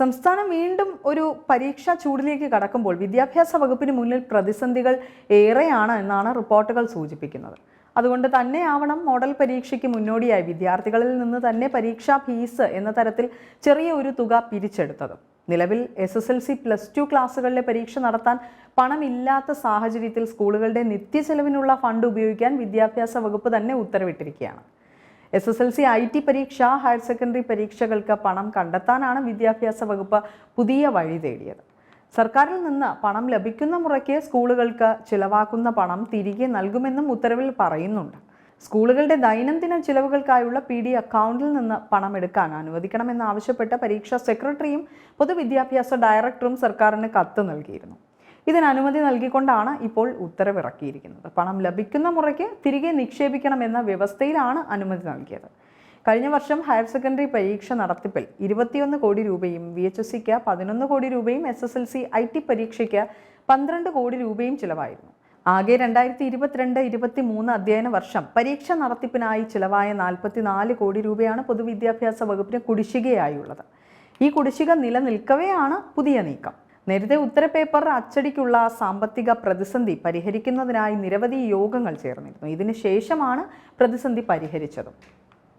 സംസ്ഥാനം വീണ്ടും ഒരു പരീക്ഷാ ചൂടിലേക്ക് കടക്കുമ്പോൾ വിദ്യാഭ്യാസ വകുപ്പിന് മുന്നിൽ പ്രതിസന്ധികൾ ഏറെയാണ് എന്നാണ് റിപ്പോർട്ടുകൾ സൂചിപ്പിക്കുന്നത്. അതുകൊണ്ട് തന്നെ ആവണം മോഡൽ പരീക്ഷയ്ക്ക് മുന്നോടിയായി വിദ്യാർത്ഥികളിൽ നിന്ന് തന്നെ പരീക്ഷാ ഫീസ് എന്ന തരത്തിൽ ചെറിയ ഒരു തുക പിരിച്ചെടുത്തത്. നിലവിൽ S S L C plus two ക്ലാസ്സുകളിലെ പരീക്ഷ നടത്താൻ പണമില്ലാത്ത സാഹചര്യത്തിൽ സ്കൂളുകളുടെ നിത്യചെലവിനുള്ള ഫണ്ട് ഉപയോഗിക്കാൻ വിദ്യാഭ്യാസ വകുപ്പ് തന്നെ ഉത്തരവിട്ടിരിക്കുകയാണ്. S S L C I T പരീക്ഷ ഹയർ സെക്കൻഡറി പരീക്ഷകൾക്ക് പണം കണ്ടെത്താനാണ് വിദ്യാഭ്യാസ വകുപ്പ് പുതിയ വഴി തേടിയത്. സർക്കാരിൽ നിന്ന് പണം ലഭിക്കുന്ന മുറയ്ക്ക് സ്കൂളുകൾക്ക് ചിലവാക്കുന്ന പണം തിരികെ നൽകുമെന്നും ഉത്തരവിൽ പറയുന്നുണ്ട്. സ്കൂളുകളുടെ ദൈനംദിന ചിലവുകൾക്കായുള്ള പി ഡി അക്കൗണ്ടിൽ നിന്ന് പണം എടുക്കാൻ അനുവദിക്കണമെന്നാവശ്യപ്പെട്ട് പരീക്ഷാ സെക്രട്ടറിയും പൊതുവിദ്യാഭ്യാസ ഡയറക്ടറും സർക്കാരിന് കത്ത് നൽകിയിരുന്നു. ഇതിന് അനുമതി നൽകിക്കൊണ്ടാണ് ഇപ്പോൾ ഉത്തരവിറക്കിയിരിക്കുന്നത്. പണം ലഭിക്കുന്ന മുറയ്ക്ക് തിരികെ നിക്ഷേപിക്കണമെന്ന വ്യവസ്ഥയിലാണ് അനുമതി നൽകിയത്. കഴിഞ്ഞ വർഷം ഹയർ സെക്കൻഡറി പരീക്ഷ നടത്തിപ്പിൽ ഇരുപത്തിയൊന്ന് കോടി രൂപയും വി എച്ച് എസ് സിക്ക് പതിനൊന്ന് കോടി രൂപയും S S L C I T പരീക്ഷയ്ക്ക് പന്ത്രണ്ട് കോടി രൂപയും ചിലവായിരുന്നു. ആകെ രണ്ടായിരത്തി ഇരുപത്തിരണ്ട് ഇരുപത്തി മൂന്ന് അധ്യയന വർഷം പരീക്ഷ നടത്തിപ്പിനായി ചിലവായ നാൽപ്പത്തിനാല് കോടി രൂപയാണ് പൊതുവിദ്യാഭ്യാസ വകുപ്പിന് കുടിശ്ശികയായുള്ളത്. ഈ കുടിശ്ശിക നിലനിൽക്കവെയാണ് പുതിയ നീക്കം. നേരത്തെ ഉത്തരപേപ്പർ അച്ചടിക്കുള്ള സാമ്പത്തിക പ്രതിസന്ധി പരിഹരിക്കുന്നതിനായി നിരവധി യോഗങ്ങൾ ചേർന്നിരുന്നു. ഇതിന് ശേഷമാണ് പ്രതിസന്ധി പരിഹരിച്ചത്.